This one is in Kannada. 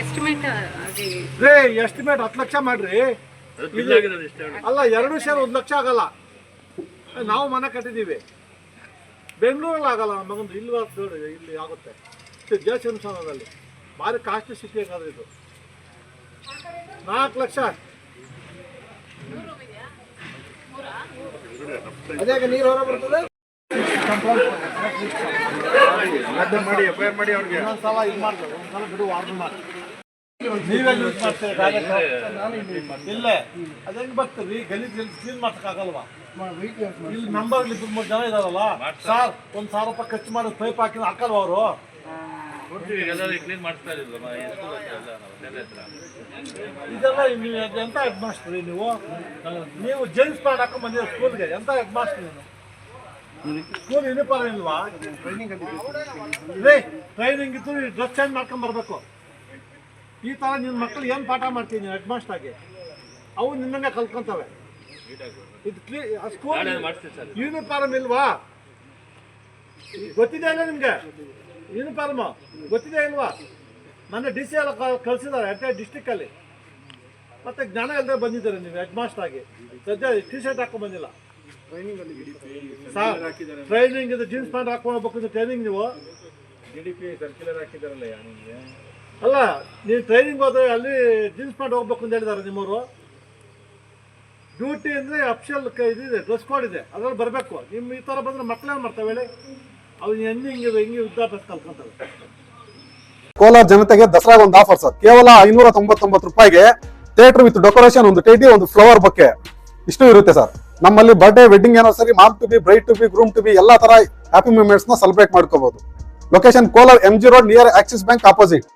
ಎಸ್ಟಿಮೇಟ್ ರೇ ಎಸ್ಟಿಮೇಟ್ ಹತ್ತು ಲಕ್ಷ ಮಾಡ್ರಿ. ಅಲ್ಲ ಎರಡು ಸೇರಿ ಒಂದು ಲಕ್ಷ ಆಗಲ್ಲ. ನಾವು ಮನೆ ಕಟ್ಟಿದ್ದೀವಿ ಬೆಂಗಳೂರಲ್ಲಿ ಆಗಲ್ಲ ನಮ್ಮ ಮಗಂದು. ನೋಡಿ ಇಲ್ಲಿ ಆಗುತ್ತೆ. ಜಯಚಂದ್ರದಲ್ಲಿ ಭಾರಿ ಕಾಸ್ಟ್ಲಿ ಸಿಟಿ ಹಂಗಾದ್ರೆ ಇದು. ನಾಲ್ಕು ಲಕ್ಷ. ಅದೇ ನೀರು ಹೊರ ಬರ್ತದೆ? ಮಾಡಿ ಇದು ಮಾಡ್ತಾರೆ ಒಂದ್ಸಲ ಬಿಡು ವಾರ್ನ್ ಮಾಡಿ ನೀವೇ ಕ್ಲೀನ್ ಇಲ್ಲಿ ಮೂರು ಜನ ಇದಾರಲ್ಲ ಸರ್ ರೂಪಾಯಿ ಖರ್ಚು ಮಾಡಿ ಪೈಪ್ ಹಾಕಿ ಹಾಕಲ್ವ ಅವರು ನಾವು ಇದೆಲ್ಲ ನೀವು ಎಂತ ಹೆಡ್ ಮಾಸ್ಟರ್ ನೀವು ನೀವು ಜೇಮ್ಸ್ ಪ್ಯಾಂಟ್ ಹಾಕೊಂಡ್ ಬಂದಿರೋ ಸ್ಕೂಲ್ಗೆ ಎಂತ ಹೆಡ್ ಮಾಸ್ಟರ್ ನೀನು ಸ್ಕೂಲ್ ಯೂನಿಫಾರ್ಮ್ ಇಲ್ವಾ? ರೇ ಟ್ರೈನಿಂಗ್ ಇತ್ತು ಡ್ರೆಸ್ ಚೇಂಜ್ ಮಾಡ್ಕೊಂಡ್ ಬರ್ಬೇಕು. ಈ ತರ ನಿನ್ನ ಮಕ್ಕಳು ಏನು ಪಾಠ ಮಾಡ್ತೀನಿ ಹೆಡ್ ಮಾಸ್ಟರ್ ಆಗಿ? ಅವು ನಿನ್ನಂಗೆ ಕಲ್ತ್ಕೊಂತವೆ. ಇದು ಕ್ಲೀ ಸ್ಕೂಲ್ ಯೂನಿಫಾರ್ಮ್ ಇಲ್ವಾ? ಗೊತ್ತಿದೆ ಇಲ್ಲ ನಿಮ್ಗೆ? ಯೂನಿಫಾರ್ಮ್ ಗೊತ್ತಿದೆ ಇಲ್ವಾ? ಮೊನ್ನೆ ಡಿ ಸಿ ಎಲ್ಲ ಕಳಿಸಿದ್ದಾರೆ ಎಂಟೈರ್ ಡಿಸ್ಟಿಕ್ಕಲ್ಲಿ ಮತ್ತೆ ಜ್ಞಾನ ಇಲ್ಲದೆ ಬಂದಿದ್ದಾರೆ ನೀವು ಹೆಡ್ ಮಾಸ್ಟರ್ ಆಗಿ. ಸದ್ಯ ಟಿ ಶರ್ಟ್ ಹಾಕೊಂಡ್ ಬಂದಿಲ್ಲ. ಟ್ರೈನಿಂಗ್ ಇದು ಜೀನ್ಸ್ ಪ್ಯಾಂಟ್ ಹಾಕೊಂಡು ಹೋಗ್ಬೇಕು ಟ್ರೈನಿಂಗ್ ನೀವು? ಅಲ್ಲ ನೀವು ಟ್ರೈನಿಂಗ್ ಹೋದ್ರೆ ಅಲ್ಲಿ ಜೀನ್ಸ್ ಪ್ಯಾಂಟ್ ಹೋಗ್ಬೇಕು ಅಂತ ಹೇಳಿದಾರೆ ನಿಮ್ಮವರು. ಡ್ಯೂಟಿ ಅಂದರೆ ಅಫಿಷಿಯಲ್ ಇದಿದೆ ಡ್ರೆಸ್ ಕೋಡ್ ಇದೆ ಅದ್ರಲ್ಲಿ ಬರಬೇಕು. ನಿಮ್ಮ ಈ ಥರ ಬಂದ್ರೆ ಮಕ್ಕಳೇನು ಮಾಡ್ತಾವೆ ಹೇಳಿ? ಅವು ಹೆಂಗೆ ಹಿಂಗೆ ಹಿಂಗೆ ವಿದ್ಯಾಭ್ಯಾಸ ಕಲ್ತ್ಕೊಂತವೆ ಕೋಲಾರ ಜನತೆಗೆ ದಸರಾಗ ಒಂದು ಆಫರ್ ಸರ್ ಕೇವಲ ಐನೂರ ತೊಂಬತ್ತೊಂಬತ್ತು ರೂಪಾಯಿಗೆ ಥಿಯೇಟರ್ ವಿತ್ ಡೆಕೋರೇಷನ್ ಒಂದು ಟೇಟಿ ಒಂದು ಫ್ಲವರ್ ಬಗ್ಗೆ ಇಷ್ಟು ಇರುತ್ತೆ ಸರ್ ನಮ್ಮಲ್ಲಿ ಬರ್ಡೇ ವೆಡ್ಡಿಂಗ್ ಸರಿ mom to be bride to be groom to be ಎಲ್ಲಾ ತರ ಹ್ಯಾಪಿ ಮೂಮೆಂಟ್ಸ್ನ ಸೆಲೆಬ್ರೇಟ್ ಮಾಡ್ಕೋಬಹುದು location Kolar M G road near Axis bank opposite